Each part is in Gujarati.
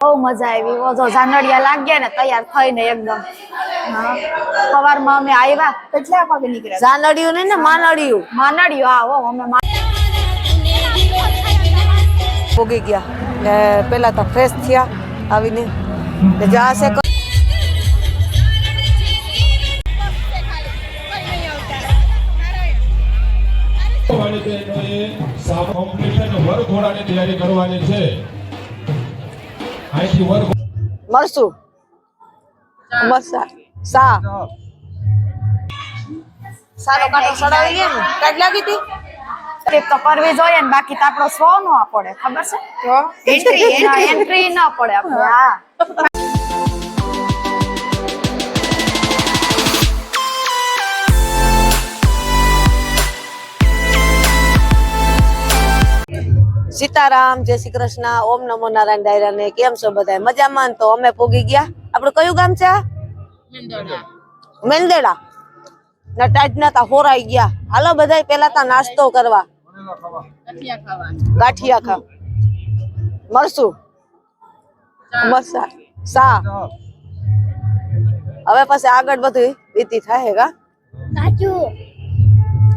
બહુ મજા આવી. ઓ ઝાનડિયા જાનડિયા લાગ્યા ને તૈયાર થઈને એકદમ. હા. સવારમાં અમે આવ્યા. કેટલા વાગે નીકળ્યા? ઝાનડિયું નહીં ને માનડિયું. માનડિયો આવો અમે ભોગી ગયા. ને પેલા તો ફ્રેશ થયા આવીને. ને જાશે વાળી બહેનોએ સામ કોમ્પિટિશન તૈયારી કરવાની છે. મળશું. મસા સા સારો કાંટો સડાવી ગયા ને કાઢ લાગી હતી? ટ્રીપ તો કરવી જોઈએ ને બાકી તો આપણો સ્વ નો પડે ખબર છે? એન્ટ્રી એન્ટ્રી ન પડે આપણે. હા. સીતારામ જય શ્રી કૃષ્ણ ઓમ નમો નારાયણ ડાયરા ને કેમ છો બધા મજામાં ને તો અમે પોગી ગયા. આપણું કયું ગામ છે આ? મેંદેડા. ના ટાઈટ ના તા હોરાઈ ગયા. હાલો બધા પેલા તા નાસ્તો કરવા. ગાંઠિયા ખા મળશું મસા સા હવે પછી આગળ બધું બીતી થાય કા? કાચુ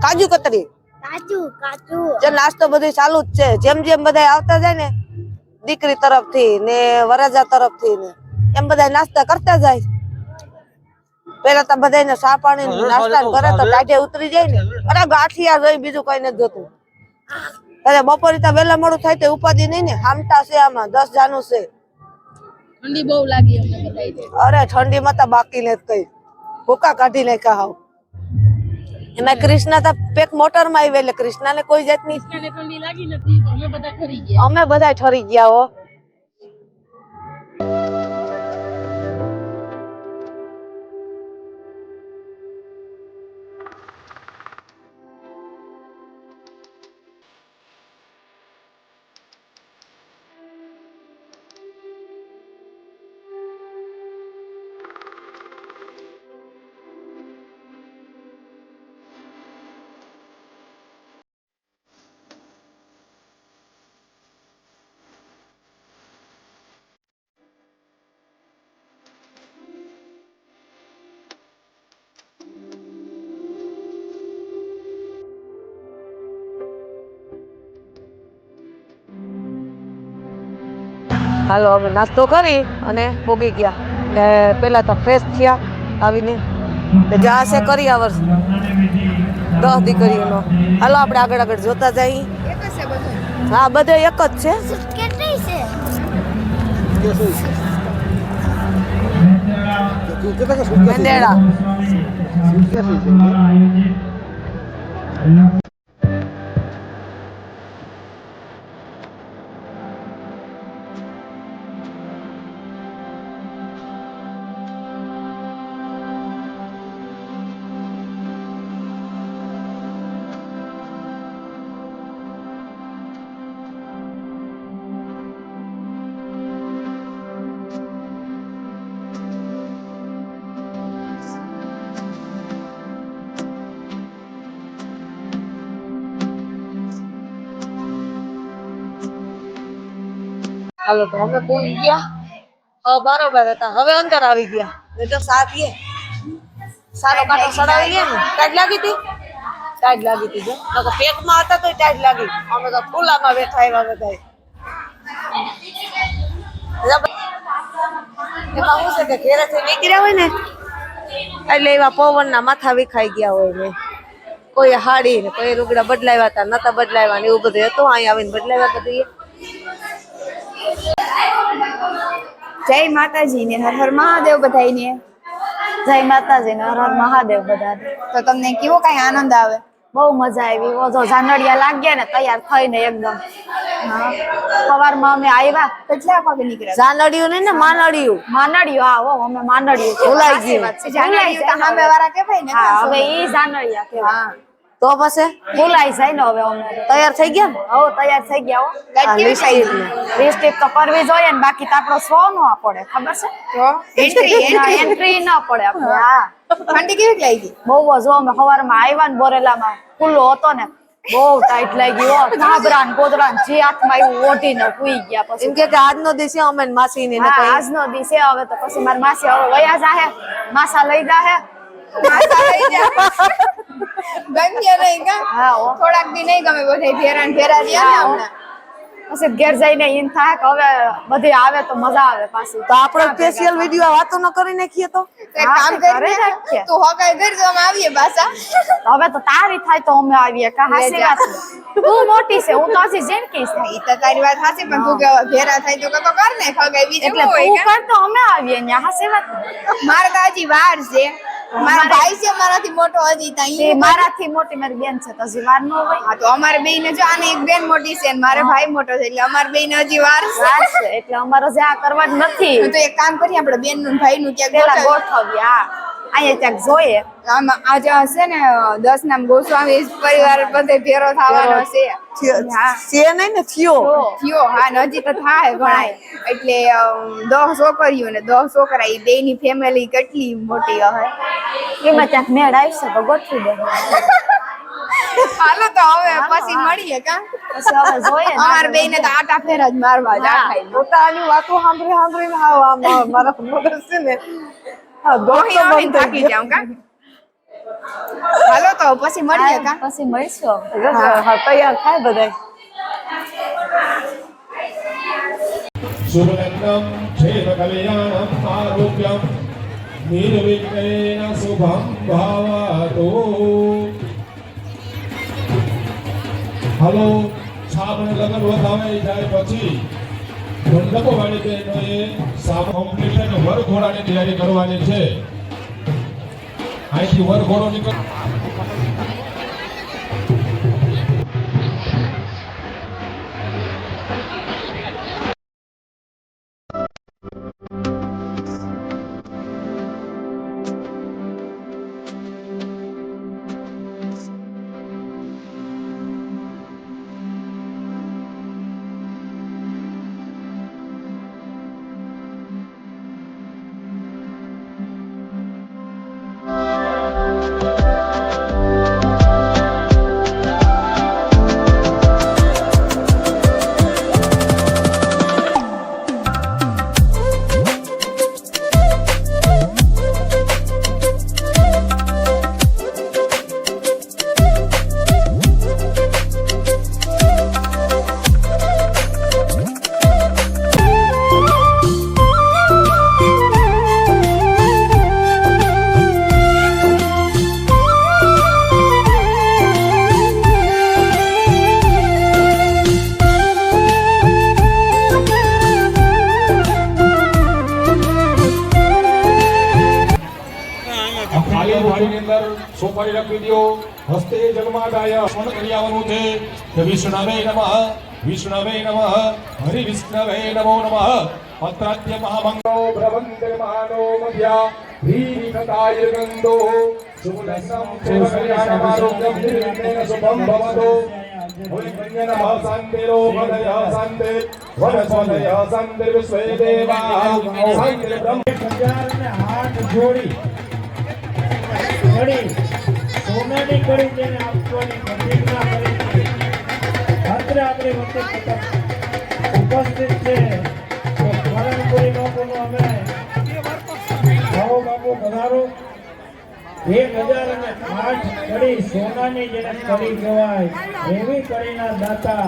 કાજુ કતરી. કાચુ કાચુ જે નાસ્તો બધું ચાલુ જ છે. જેમ જેમ બધા આવતા જાય ને દીકરી તરફથી ને વરજા તરફથી ને એમ બધા નાસ્તા કરતા જાય. પેલા તો બધાને સા પાણી નાસ્તા કરે તો ટાઢે ઉતરી જાય ને અરે ગાંઠિયા જોઈ બીજું કઈ નથી જોતું. અરે બપોરે તો વહેલા મોડું થાય તો ઉપાધિ નહીં ને હામતા છે આમાં દસ જાનું છે. ઠંડી બહુ લાગી અમને બધાયને. અરે ઠંડીમાં તો બાકી નથી કઈ. ભૂકા કાઢી નાખ્યા હાવ. એમાં કૃષ્ણ તો પેક મોટરમાં આવી એટલે કૃષ્ણ ને કોઈ જાતની અમે બધા ઠરી ગયા હો. હાલો અમે નાસ્તો કરી અને પોગી ગયા. ને પહેલાં તો ફ્રેશ થયા આવીને. જાશે કરી આ વર્ષ. દસ દીકરીઓનો. હાલો આપણે આગળ આગળ જોતા જઈએ. હા બધે એક જ છે? છે? મેંદેડા. હાલો તો અમે પોગી ગયા? હા બરોબર હતા. હવે અંદર આવી ગયા. ને તો સા પીએ સારો કાંટો સડાવી લે ને. ટાઈટ લાગી હતી? ટાઈટ લાગી હતી જો. નકર પેટમાં હતા તો ટાઈટ લાગી. અમે તો ફૂલામાં બેઠા આવ્યા બધા એમાં શું છે કે ઘેરેથી નીકળ્યા હોય ને, એટલે એવા પવનના માથા વિખાઈ ગયા હોય ને. કોઈ હાડી ને કોઈ રૂગડા બદલાવ્યા હતા, નતા બદલાવ્યા ને એવું બધું હતું. અહીં આવીને બદલાવ્યા બધું. જય માતાજી ને હર હર મહાદેવ બધાયને. જય માતાજી ને હર હર મહાદેવ બધા. તો તમને કેવો કઈ આનંદ આવે? બહુ મજા આવી. ઓ જો જાનડિયા લાગ્યા ને તૈયાર થઈને એકદમ. હા. સવારમાં અમે આવ્યા કેટલા વાગે નીકળ્યા? ઝાનડિયું નહીં ને માનડિયું. માનડિયું આવો અમે માનડિયું ભૂલાઈ ગયું. તો સામે વાળા કહેવાય ને હા હવે ઈ જાનડિયા કહેવાય. તો પછી ભૂલાઈ જાય ને હવે અમે. તૈયાર થઈ ગયા ને? હવે તૈયાર થઈ ગયા હો. લિપસ્ટિક તો કરવી જોઈએ ને બાકી તો આપણો સો નો પડે ખબર છે? એન્ટ્રી એન્ટ્રી ન પડે આપણે. હા. ઠંડી કેવી લાગી? બહુ જો હો, અમે સવારમાં આવ્યા ને બોરેલામાં. ખુલ્લો હતો ને બહુ ટાઈટ લાગી હો. ધાબરા ને કોતરા જે હાથમાં આવ્યું ઓઢીને સુઈ ગયા પછી. એમ કે આજનો દિવસે અમે માસી ને હા આજનો દિવસે હવે તો પછી મારી માસી હવે વયા જાહે. માસા લઈ જાહે. ગમ્ય નહીં કા થોડાક દી નહીં ગમે બધે ફેરા ને ફેરા રહ્યા ને હમણાં પછી ઘેર જઈને એમ થાય કે હવે બધી આવે તો મજા આવે પાછી તો આપણે સ્પેશિયલ વીડિયો વાતો ન કરી નાખીએ તો? તો એક કામ કરી કરી નાખીએ. તું હગાઈ ઘર જો અમે આવીએ પાછા. હવે તો તારી થાય તો અમે આવીએ. કા હાસી વાત તું મોટી છે હું તો હજી જેનકી છે. ઈ તો તારી વાત હાસી પણ તું કે ભેરા થાય તો કર ને હગાઈ બીજું એટલે તું કર તો અમે આવીએ ન્યા. હાસી વાત મારે તો હજી વાર છે. મારો ભાઈ છે મારાથી મોટો હજી ત્યાં મારાથી મોટી મારી બેન છે તો હજી વાર ન હોય. હા તો અમારે બેન જો આને એક બેન મોટી છે અને મારે ભાઈ મોટો છે એટલે અમારે બેન હજી વાર છે. એટલે અમારે જે આ કરવા જ નથી. તો એક કામ કરીએ આપણે બેનનું ભાઈ નું ક્યાંક. ગોઠવીએ હા. અહીંયા ક્યાંક જોઈએ. આમાં આજે હશે ને દસ નામ ગોસ્વામી પરિવાર બધે ભેરો થવાનો છે. હા. છે નહીં ને થયો? થયો હા ને તો થાય ઘણાય. એટલે દસ છોકરીઓ ને દસ છોકરા એ બે ની ફેમિલી કેટલી મોટી હશે એમાં ક્યાંક મેળ આવશે તો ગોઠવી દે. હાલો તો હવે પછી મળીએ કા? પછી હવે જોઈએ ને. અમારે બે ને તો આટા ફેરા જ મારવા જ હા. આખાય. પોતાની વાતો સાંભળી સાંભળીને આમ આમ મારા મગજ છે ને અહીં આવીને થાકી જાઉં કા? હાલો તો પછી મળીએ કા? પછી મળીશું હા. હા તૈયાર થાય બધાય. શુભનંદમ ક્ષેમ કલ્યાણમ આરોગ્યમ નિર્વિઘ્નેન શુભમ ભાવતો હલો છાપને લગન વધાવે જાય પછી. મંડપ વાળી કોમ્પિટિશન વર ઘોડાની તૈયારી કરવાની છે. અહીંથી વર ઘોડો નીકળ સોપારી રાખી દો હસ્તે જન્માદાય સ્મરણ કરી આવવાનું છે. કે વિષ્ણવે નમઃ વિષ્ણવે નમઃ હરિ વિષ્ણવે નમો નમઃ. પત્રાત્ય મહામંગળો બ્રવંતે મહાનો મધ્યા. ભીરિકતાય ગંધો. શુભદસમ સેવકલ્યાણમારોગ્યમ નિર્વિઘ્નેન શુભમ ભવતો વિશ્વે દેવા બ્રહ્મ. હાથ જોડી. સોનાની કડી જેને આપવાની પ્રતિજ્ઞા કરી રાત્રે આપણી વચ્ચે ઉપસ્થિત છે. તો સ્મરણપુરી લોકોનો અમે ભાવો બાપુ પધારો. એક હજાર અને આઠ કડી સોનાની જેને કડી કહેવાય, એવી કડીના દાતા